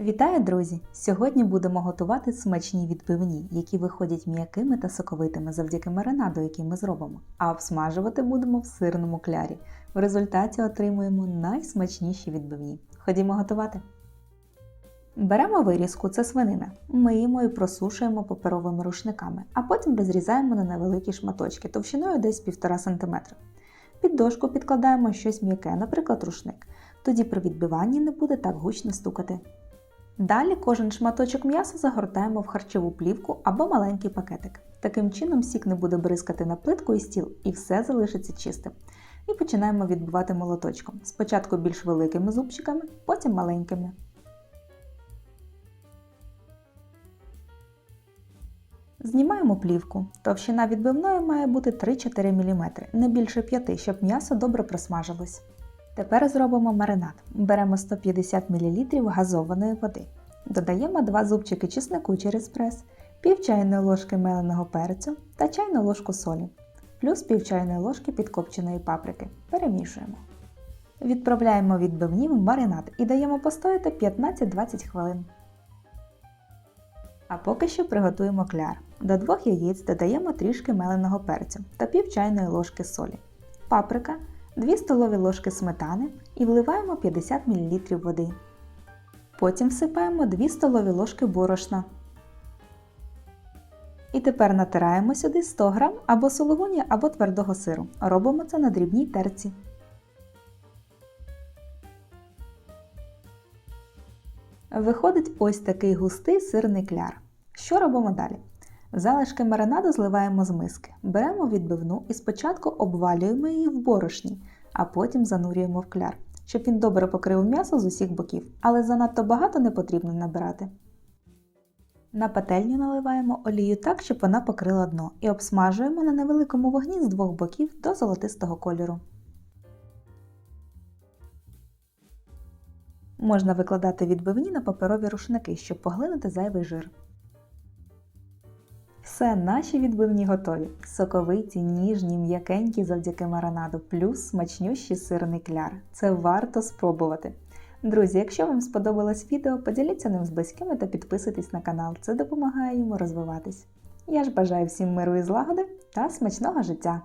Вітаю, друзі! Сьогодні будемо готувати смачні відбивні, які виходять м'якими та соковитими завдяки маринаду, який ми зробимо. А обсмажувати будемо в сирному клярі. В результаті отримуємо найсмачніші відбивні. Ходімо готувати. Беремо вирізку, це свинина, миємо і просушуємо паперовими рушниками, а потім розрізаємо на невеликі шматочки товщиною десь 1,5 см. Під дошку підкладаємо щось м'яке, наприклад, рушник. Тоді при відбиванні не буде так гучно стукати. Далі кожен шматочок м'яса загортаємо в харчову плівку або маленький пакетик. Таким чином сік не буде бризкати на плитку і стіл, і все залишиться чистим. І починаємо відбивати молоточком. Спочатку більш великими зубчиками, потім маленькими. Знімаємо плівку. Товщина відбивної має бути 3-4 мм, не більше 5, щоб м'ясо добре просмажилось. Тепер зробимо маринад. Беремо 150 мл газованої води. Додаємо 2 зубчики чеснику через прес, пів чайної ложки меленого перцю та чайну ложку солі, плюс пів чайної ложки підкопченої паприки. Перемішуємо. Відправляємо відбивні в маринад і даємо постояти 15-20 хвилин. А поки що приготуємо кляр. До двох яєць додаємо трішки меленого перцю та пів чайної ложки солі, паприка, 2 столові ложки сметани і вливаємо 50 мл води. Потім всипаємо 2 столові ложки борошна. І тепер натираємо сюди 100 г або сулугуні, або твердого сиру. Робимо це на дрібній терці. Виходить ось такий густий сирний кляр. Що робимо далі? Залишки маринаду зливаємо з миски. Беремо відбивну і спочатку обвалюємо її в борошні, а потім занурюємо в кляр, щоб він добре покрив м'ясо з усіх боків, але занадто багато не потрібно набирати. На пательню наливаємо олію так, щоб вона покрила дно, і обсмажуємо на невеликому вогні з двох боків до золотистого кольору. Можна викладати відбивні на паперові рушники, щоб поглинути зайвий жир. Все, наші відбивні готові. Соковиті, ніжні, м'якенькі завдяки маринаду, плюс смачнющий сирний кляр. Це варто спробувати. Друзі, якщо вам сподобалось відео, поділіться ним з близькими та підписуйтесь на канал. Це допомагає йому розвиватись. Я ж бажаю всім миру і злагоди та смачного життя!